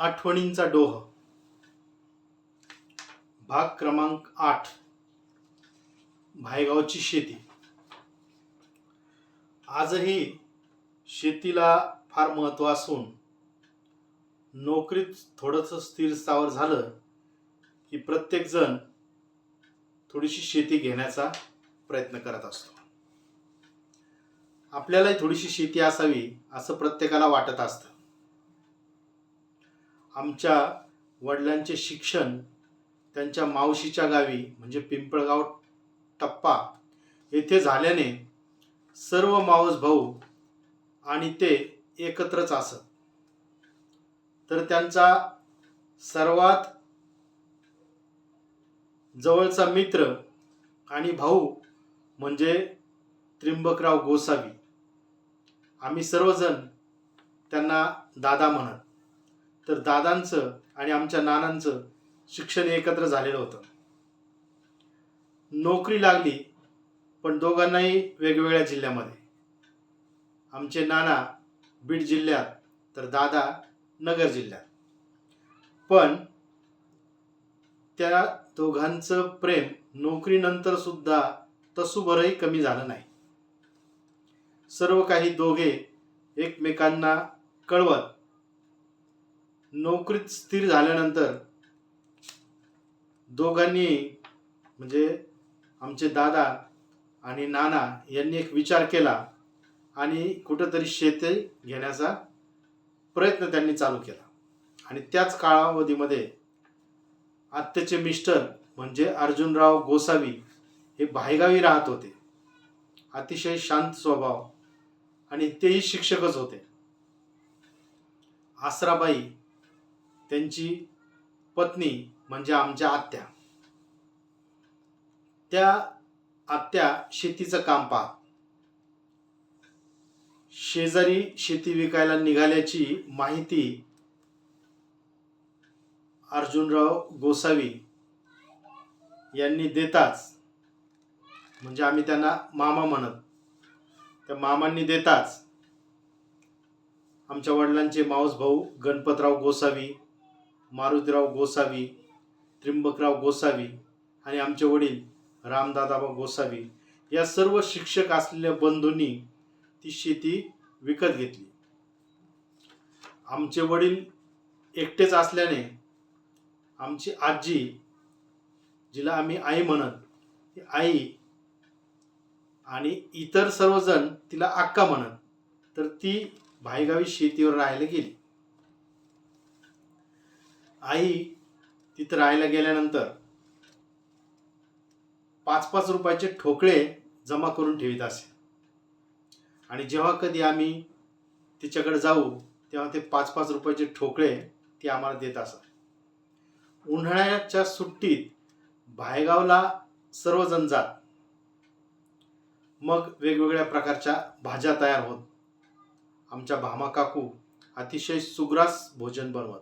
आठवणींचा डोह. भाग क्रमांक आठ. भायगावची शेती. आजही शेतीला फार महत्त्व असून नोकरीत थोडंसं स्थिर स्थावर झालं की प्रत्येकजण थोडीशी शेती घेण्याचा प्रयत्न करत असतो. आपल्यालाही थोडीशी शेती असावी असं प्रत्येकाला वाटत असतं. आमच्या वडिलांचे शिक्षण त्यांच्या मावशीच्या गावी म्हणजे पिंपळगाव टप्पा येथे झाल्याने सर्व मावस भाऊ आणि ते एकत्रच असत. तर त्यांचा सर्वात जवळचा मित्र आणि भाऊ म्हणजे त्रिंबकराव गोसावी. आम्ही सर्वजण त्यांना दादा म्हणत. तर दादांचं आणि आमच्या नानांचं शिक्षण एकत्र झालेलं होतं. नोकरी लागली पण दोघांनाही वेगवेगळ्या जिल्ह्यामध्ये. आमचे नाना बीड जिल्ह्यात तर दादा नगर जिल्ह्यात. पण त्या दोघांचं प्रेम नोकरीनंतर सुद्धा तसूभरही कमी झालं नाही. सर्व काही दोघे एकमेकांना कळवत नोकरीत स्थिर झाल्यानंतर दोघांनी म्हणजे आमचे दादा आणि नाना यांनी एक विचार केला आणि कुठंतरी शेती घेण्याचा प्रयत्न त्यांनी चालू केला. आणि त्याच कालावधीमध्ये आत्याचे मिस्टर म्हणजे अर्जुनराव गोसावी हे बाहेगावी राहत होते. अतिशय शांत स्वभाव आणि तेही शिक्षकच होते. आसराबाई त्यांची पत्नी म्हणजे आमच्या आत्या. त्या आत्या शेतीचं काम पाहत. शेजारी शेती विकायला निघाल्याची माहिती अर्जुनराव गोसावी यांनी देताच म्हणजे आम्ही त्यांना मामा म्हणत. त्या मामांनी देताच आमच्या वडिलांचे मावस भाऊ गणपतराव गोसावी मारुतीराव गोसावी त्रिंबकराव गोसावी आणि आमचे वडील रामदादाबा गोसावी या सर्व शिक्षक असलेल्या बंधूंनी ती शेती विकत घेतली. आमचे वडील एकटेच असल्याने आमची आजी जिला आम्ही आई म्हणत ती आई आणि इतर सर्वजण तिला अक्का म्हणत तर ती भाईगावी शेतीवर राहायला गेली. आई तिथं राहायला गेल्यानंतर पाच पाच रुपयाचे ठोकळे जमा करून ठेवीत असे. आणि जेव्हा कधी आम्ही तिच्याकडे जाऊ तेव्हा ते पाच पाच रुपयाचे ठोकळे ती आम्हाला देत असत. उन्हाळ्याच्या सुट्टीत भायगावला सर्वजण जात. मग वेगवेगळ्या प्रकारच्या भाज्या तयार होत. आमच्या भामा काकू अतिशय सुग्रास भोजन बनवत.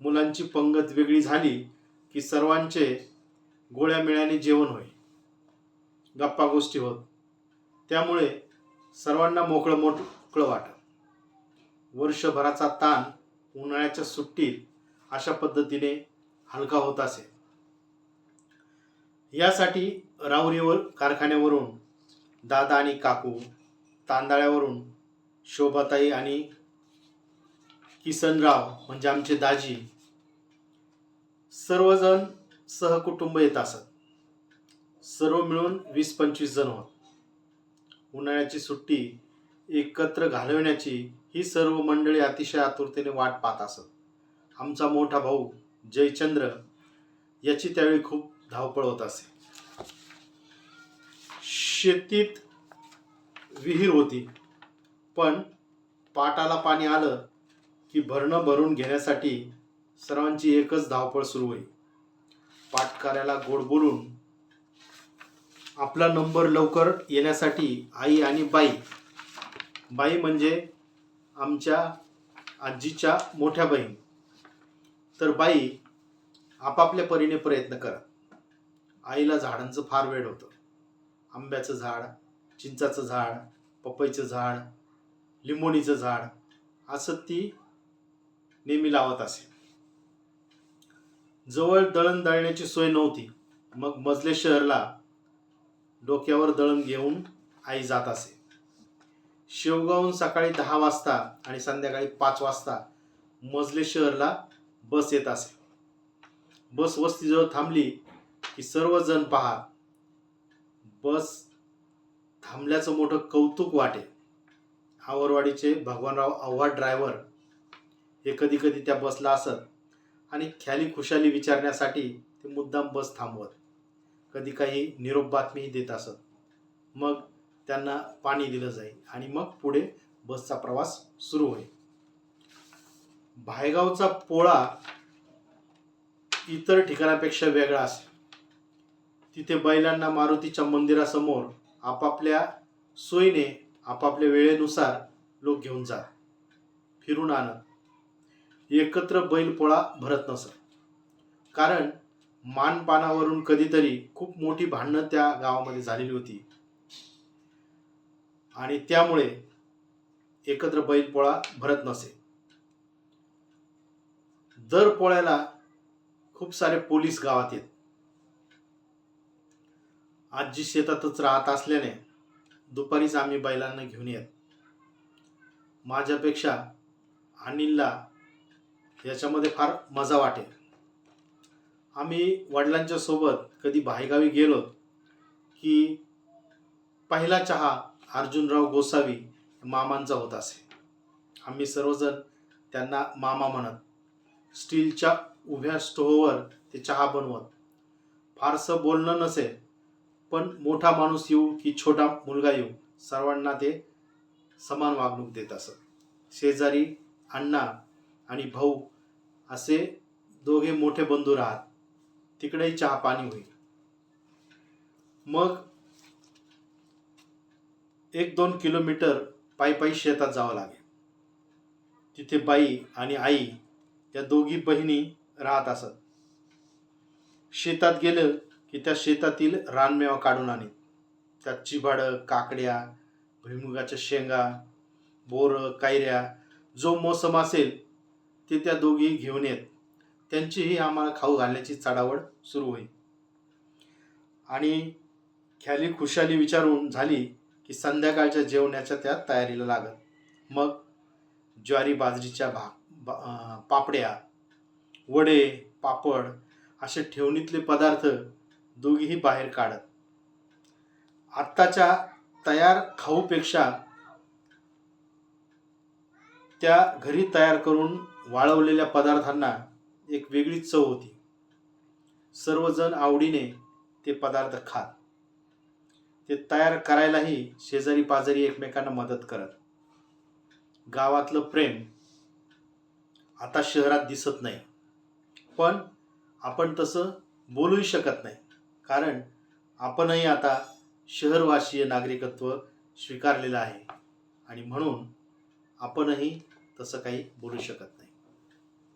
मुलांची पंगत वेगळी झाली की सर्वांचे गोळ्या मिळ्याने जेवण होई गप्पा गोष्टी होत. त्यामुळे सर्वांना मोकळं मोकळं वाटत. वर्षभराचा ताण उन्हाळ्याच्या सुट्टीत अशा पद्धतीने हलका होत असे. यासाठी राहुरीवर कारखान्यावरून दादा आणि काकू तांदळ्यावरून शोभाताई आणि किसनराव म्हणजे आमचे दाजी. सर्वजण सहकुटुंब येत असत. सर्व मिळून वीस पंचवीस जण होत. उन्हाळ्याची सुट्टी एकत्र घालवण्याची ही सर्व मंडळी अतिशय आतुरतेने वाट पाहत असत. आमचा मोठा भाऊ जयचंद्र याची त्यावेळी खूप धावपळ होत असे. शेतीत विहीर होती. पण पाटाला पाणी आलं की भरणं भरून घेण्यासाठी सर्वांची एकच धावपळ सुरू होईल. पाटकाऱ्याला गोड बोलून आपला नंबर लवकर येण्यासाठी आई आणि बाई. बाई म्हणजे आमच्या आजीच्या मोठ्या बहीण. तर बाई आपापल्या परीने प्रयत्न करा. आईला झाडांचं फार वेळ होतं. आंब्याचं झाड चिंचाचं झाड पपईचं झाड लिंबोणीचं झाड असं ती नेहमी लावत असे. जवळ दळण दळण्याची सोय नव्हती. मग मजले शहरला डोक्यावर दळण घेऊन आई जात असे. शेवगावहून सकाळी दहा वाजता आणि संध्याकाळी पाच वाजता मजले शहरला बस येत असे. बस वस्तीजवळ थांबली की सर्वजण पहा. बस थांबल्याचं मोठं कौतुक वाटे. आवरवाडीचे भगवानराव आव्हाड ड्रायव्हर हे कधी कधी त्या बसला असत. आणि ख्याली खुशाली विचारण्यासाठी ते मुद्दाम बस थांबवत. कधी काही निरोप बातमीही देत असत. मग त्यांना पाणी दिलं जाईल आणि मग पुढे बसचा प्रवास सुरू होईल भायगावचा पोळा इतर ठिकाणापेक्षा वेगळा असे. तिथे बैलांना मारुतीच्या मंदिरासमोर आपापल्या सोयीने आपापल्या वेळेनुसार लोक घेऊन जात. फिरून आणत. एकत्र बैलपोळा भरत नसत. कारण मानपानावरून कधीतरी खूप मोठी भांडणं त्या गावामध्ये झालेली होती. आणि त्यामुळे एकत्र बैलपोळा भरत नसे. दर पोळ्याला खूप सारे पोलीस गावात येत. आजी शेतातच राहत असल्याने दुपारीच आम्ही बैलांना घेऊन येत. माझ्यापेक्षा अनिलला याच्यामध्ये फार मजा वाटेल. आम्ही वडिलांच्या सोबत कधी बाहेगावी गेलो की पहिला चहा अर्जुनराव गोसावी मामांचा होत असे. आम्ही सर्वजण त्यांना मामा म्हणत स्टीलच्या उभ्या स्टोव्हवर ते चहा बनवत. फारसं बोलणं नसे पण मोठा माणूस येऊ की छोटा मुलगा येऊ सर्वांना ते समान वागणूक देत असत. शेजारी अण्णा आणि भाऊ असे दोघे मोठे बंधू राहत. तिकडेही चहा पाणी होईल. मग एक दोन किलोमीटर पायी पायी शेतात जावं लागेल. तिथे बाई आणि आई या दोघी बहिणी राहत असत. शेतात गेलं की त्या शेतातील रानमेवा काढून आणीत. त्यात चिबाडं काकड्या भुईमुगाच्या शेंगा बोरं कायऱ्या जो मोसम असेल ते त्या दोघी घेऊन येत. त्यांचीही आम्हाला खाऊ घालण्याची चढावड सुरू होईल आणि ख्याली खुशाली विचारून झाली की संध्याकाळच्या जेवणाच्या त्या तयारीला लागत मग ज्वारी बाजरीच्या भा बा पापड्या वडे पापड असे ठेवणीतले पदार्थ दोघीही बाहेर काढत. आत्ताच्या तयार खाऊपेक्षा त्या घरी तयार करून वाळवलेल्या पदार्थांना एक वेगळीच चव होती. सर्वजण आवडीने ते पदार्थ खात. ते तयार करायलाही शेजारी पाजारी एकमेकांना मदत करत. गावातलं प्रेम आता शहरात दिसत नाही. पण आपण तसं बोलूही शकत नाही. कारण आपणही आता शहरवासीय नागरिकत्व स्वीकारलेलं आहे. आणि म्हणून आपणही तसं काही बोलू शकत नाही.